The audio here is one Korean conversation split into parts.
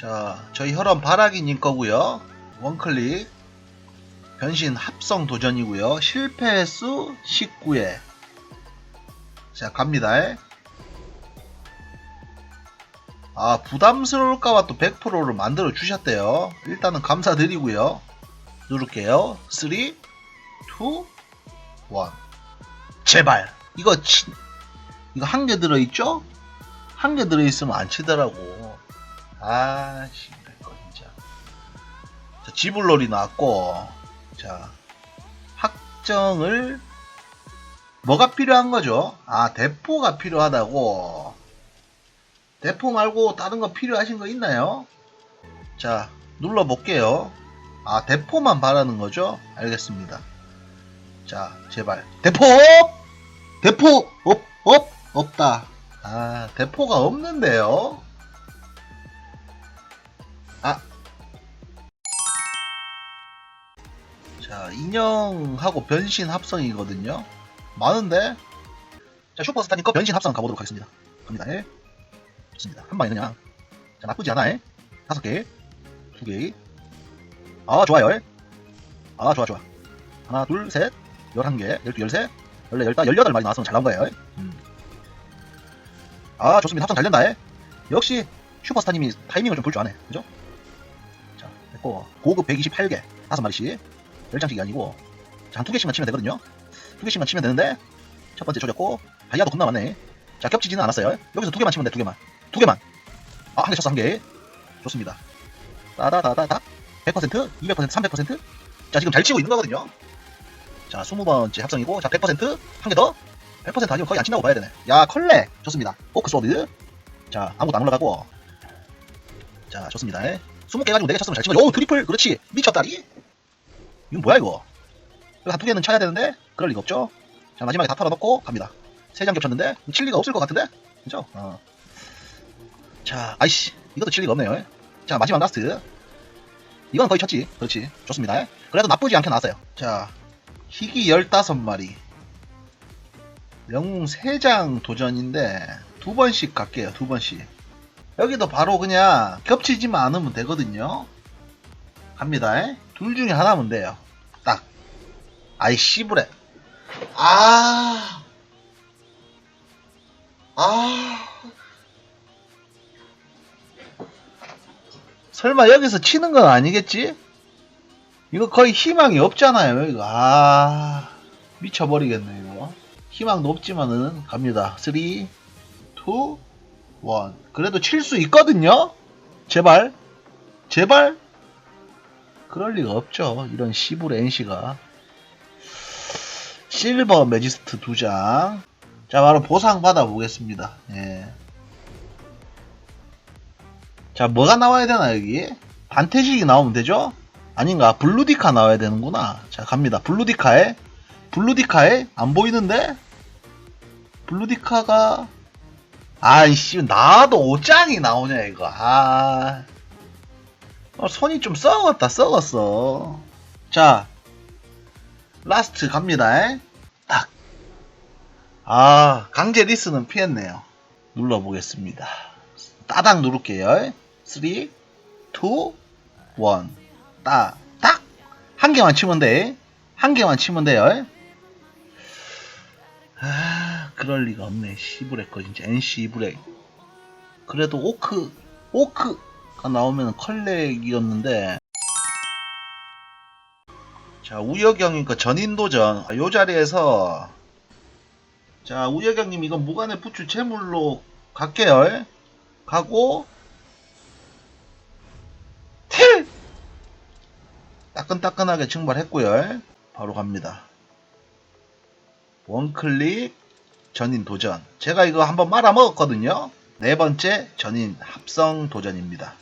자, 저희 혈원 바라기님 거고요. 원클릭 변신 합성 도전이고요. 실패 횟수 19회. 자, 갑니다. 아, 부담스러울까봐 또 100%를 만들어 주셨대요. 일단은 감사드리고요. 누를게요. 3, 2, 1. 제발. 이거 치, 이거 한 개 들어있죠? 한 개 들어있으면 안 치더라고. 아, 씨, 이거 진짜. 자, 지불놀이 나왔고, 자, 확정을, 뭐가 필요한 거죠? 아, 대포가 필요하다고. 대포 말고 다른 거 필요하신 거 있나요? 자, 눌러볼게요. 아, 대포만 바라는 거죠? 알겠습니다. 자, 제발. 대포! 대포! 없, 없, 없다. 아, 대포가 없는데요? 아. 자, 인형하고 변신 합성이거든요? 많은데? 자, 슈퍼스타님 거 변신 합성 가보도록 하겠습니다. 갑니다. 예. 좋습니다. 한 방에 그냥. 자, 나쁘지 않아. 예. 다섯 개. 두 개. 아, 좋아요. 예. 아, 좋아, 좋아. 하나, 둘, 셋. 열한 개. 열두, 열세. 열네, 열다, 열여덟 마리 나왔으면 잘 나온 거예요. 예. 음. 아, 좋습니다. 합성 잘 된다. 예. 역시 슈퍼스타님이 타이밍을 좀 볼 줄 아네. 그죠? 자, 됐고. 고급 128개. 다섯 마리씩. 열장씩이 아니고. 자, 한두 개씩만 치면 되거든요. 두 개씩만 치면 되는데. 첫 번째 조졌고. 다이아도 겁나 많네. 자, 겹치지는 않았어요. 여기서 두 개만 치면 돼, 두 개만. 두 개만. 아, 한 개 쳤어, 한 개. 좋습니다. 따다다다다. 100%, 200%, 300%. 자, 지금 잘 치고 있는 거거든요. 자, 20번째 합성이고, 자, 100%, 한 개 더. 100% 아니면 거의 안 친다고 봐야 되네. 야, 컬레. 좋습니다. 오크 소드. 자, 아무것도 안 올라가고. 자, 좋습니다. 20개 가지고 4개 쳤으면 잘 치고, 오, 트리플. 그렇지. 미쳤다리. 이건 뭐야, 이거. 이거 한두 개는 쳐야 되는데, 그럴 리가 없죠. 자, 마지막에 다 털어놓고, 갑니다. 세 장 겹쳤는데, 칠 리가 없을 것 같은데? 그죠? 어. 자, 아이씨. 이것도 칠 리가 없네요. 자, 마지막 라스트. 이건 거의 쳤지. 그렇지. 좋습니다. 그래도 나쁘지 않게 나왔어요. 자, 희귀 15마리. 영웅 3장 도전인데, 두 번씩 갈게요. 두 번씩. 여기도 바로 그냥 겹치지만 않으면 되거든요. 갑니다. 둘 중에 하나면 돼요. 딱. 아이, 씨부레. 아. 아. 설마 여기서 치는 건 아니겠지? 이거 거의 희망이 없잖아요, 이거. 아, 미쳐버리겠네, 이거. 희망도 없지만은, 갑니다. 3, 2, 1. 그래도 칠 수 있거든요? 제발. 제발. 그럴 리가 없죠. 이런 시불 NC가. 실버 매지스트 두 장. 자, 바로 보상 받아보겠습니다. 예. 자, 뭐가 나와야 되나, 여기? 반태식이 나오면 되죠? 아닌가? 블루디카 나와야 되는구나. 자, 갑니다. 블루디카에, 블루디카에, 안 보이는데? 블루디카가, 아이씨, 나도 5장이 나오냐, 이거. 아. 어, 손이 좀 썩었다, 썩었어. 자, 라스트 갑니다. 딱. 아, 강제 리스는 피했네요. 눌러보겠습니다. 따닥 누를게요. 3, 2, 1. 따, 딱! 한 개만 치면 돼. 한 개만 치면 돼요. 아, 그럴 리가 없네. 시브렉 거 진짜. NC 브렉. 그래도 오크, 오크가 나오면 컬렉이었는데. 자, 우여경이니까 전인도전. 아, 요 자리에서. 자, 우여경님 이건 무관의 부추 채물로 갈게요. 가고 틸 따끈따끈하게 증발했고요 바로 갑니다 원클릭 전인 도전 제가 이거 한번 말아 먹었거든요 네 번째 전인 합성 도전입니다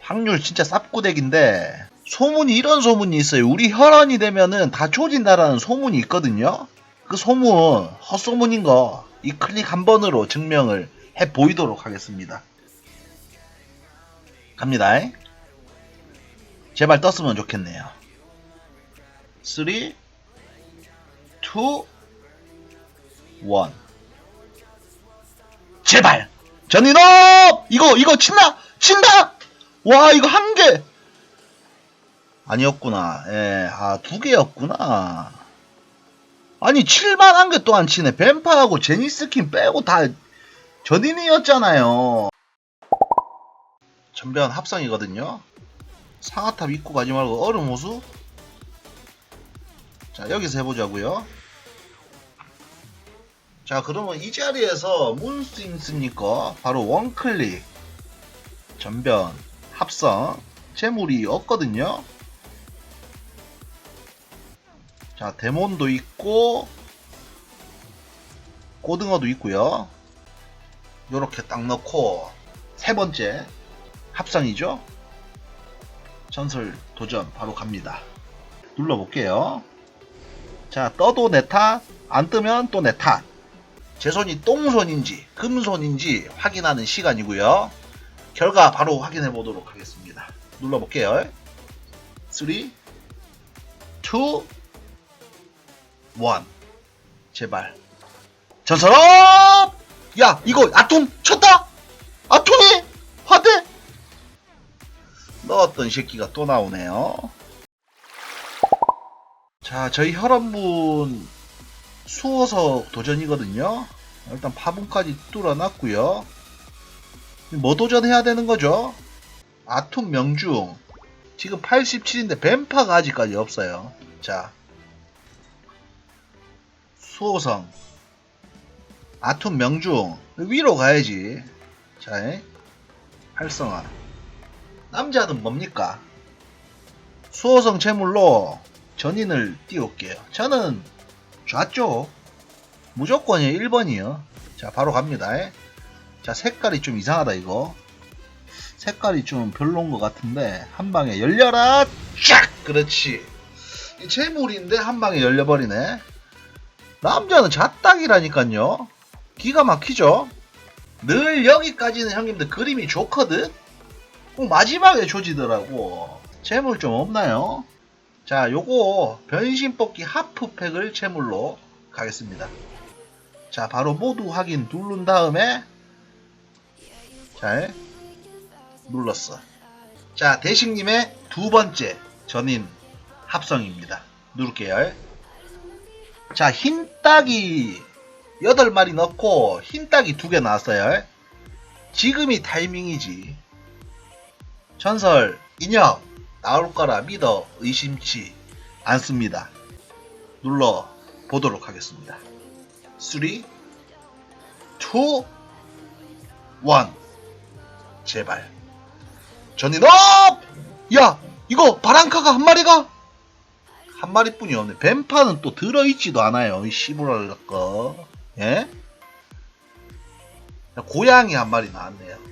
확률 진짜 쌉구덱인데 소문이 이런 소문이 있어요 우리 혈안이 되면은 다 조진다라는 소문이 있거든요 그 소문 헛소문인 거 이 클릭 한 번으로 증명을 해 보이도록 하겠습니다. 갑니다. 제발 떴으면 좋겠네요. 3, 2, 1. 제발! 전인업! 이거, 이거 친다! 친다! 와, 이거 한 개! 아니었구나. 예, 아, 두 개였구나. 아니, 7만 한개 동안 치네. 뱀파하고 제니스킨 빼고 다 전인이었잖아요. 전변 합성이거든요. 상하탑 입고 가지 말고 얼음 호수. 자, 여기서 해보자고요. 자, 그러면 이 자리에서 문스윙스니까 바로 원클릭 전변 합성 재물이 없거든요. 자, 데몬도 있고 고등어도 있고요. 요렇게 딱 넣고 세 번째 합성이죠. 전설 도전 바로 갑니다. 눌러볼게요. 자, 떠도 내 탓, 안 뜨면 또 내 탓. 제 손이 똥손인지 금손인지 확인하는 시간이고요. 결과 바로 확인해 보도록 하겠습니다. 눌러볼게요. 3, 2, 1. 제발. 전설업! 야, 이거 아톰 쳤다! 아톰이! 화대! 넣었던 새끼가 또 나오네요. 자, 저희 혈압분 수호석 도전이거든요. 일단 파분까지 뚫어놨고요. 뭐 도전해야 되는 거죠? 아톰 명중. 지금 87인데 뱀파가 아직까지 없어요. 자. 수호성. 아톰 명중. 위로 가야지. 자, 에? 활성화. 남자는 뭡니까? 수호성 채물로 전인을 띄울게요. 저는 좌쪽 무조건이에요 1번이요. 자 바로 갑니다. 에. 자 색깔이 좀 이상하다 이거. 색깔이 좀 별론 것 같은데 한 방에 열려라! 쫙! 그렇지. 이 재물인데 한 방에 열려버리네. 남자는 자딱이라니까요. 기가 막히죠? 늘 여기까지는 형님들 그림이 좋거든? 꼭 마지막에 조지더라고. 재물 좀 없나요? 자, 요거 변신 뽑기 하프팩을 제물로 가겠습니다. 자, 바로 모두 확인 누른 다음에 잘 눌렀어. 자, 대식님의 두 번째 전인 합성입니다. 누를게요. 자, 흰 딱이 8마리 넣고 흰 딱이 두개 나왔어요. 지금이 타이밍이지. 전설 인형 나올 거라 믿어 의심치 않습니다. 눌러 보도록 하겠습니다. 3, 2, 1. 제발. 전인 업! 야! 이거 바랑카가 한 마리가? 한 마리뿐이 없네. 뱀파는 또 들어있지도 않아요. 이 씨부랄 거. 예? 고양이 한 마리 나왔네요.